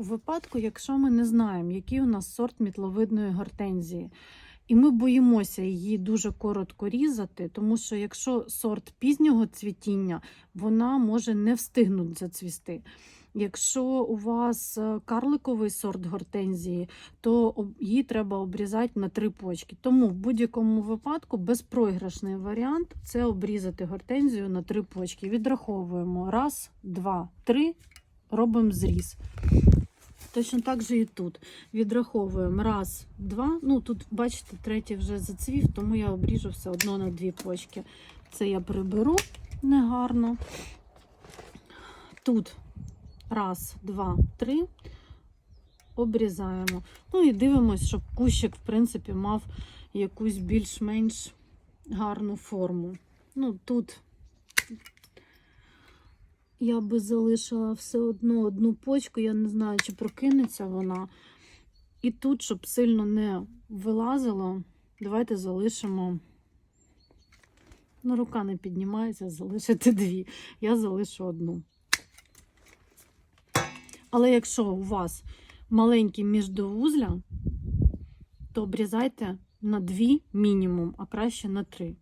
У випадку, якщо ми не знаємо, який у нас сорт мітловидної гортензії, і ми боїмося її дуже коротко різати, тому що якщо сорт пізнього цвітіння, вона може не встигнути зацвісти. Якщо у вас е, карликовий сорт гортензії, то її треба обрізати на три почки. Тому в будь-якому випадку безпроіграшний варіант це обрізати гортензію на три почки. Відраховуємо раз, два, три, робимо зріз. Точно так же і тут. Відраховуємо раз, два. Ну тут, бачите, третій вже зацвів, тому я обріжу все одно на дві почки. Це я приберу негарно. Тут раз, два, три. Обрізаємо. Ну і дивимось, щоб кущик, в принципі, мав якусь більш-менш гарну форму. Ну, тут я би залишила все одно одну почку, я не знаю, чи прокинеться вона. І тут, щоб сильно не вилазило, давайте залишимо. Ну, рука не піднімається, залишити дві. Я залишу одну. Але якщо у вас маленькі міждовузля, то обрізайте на дві мінімум, а краще на три.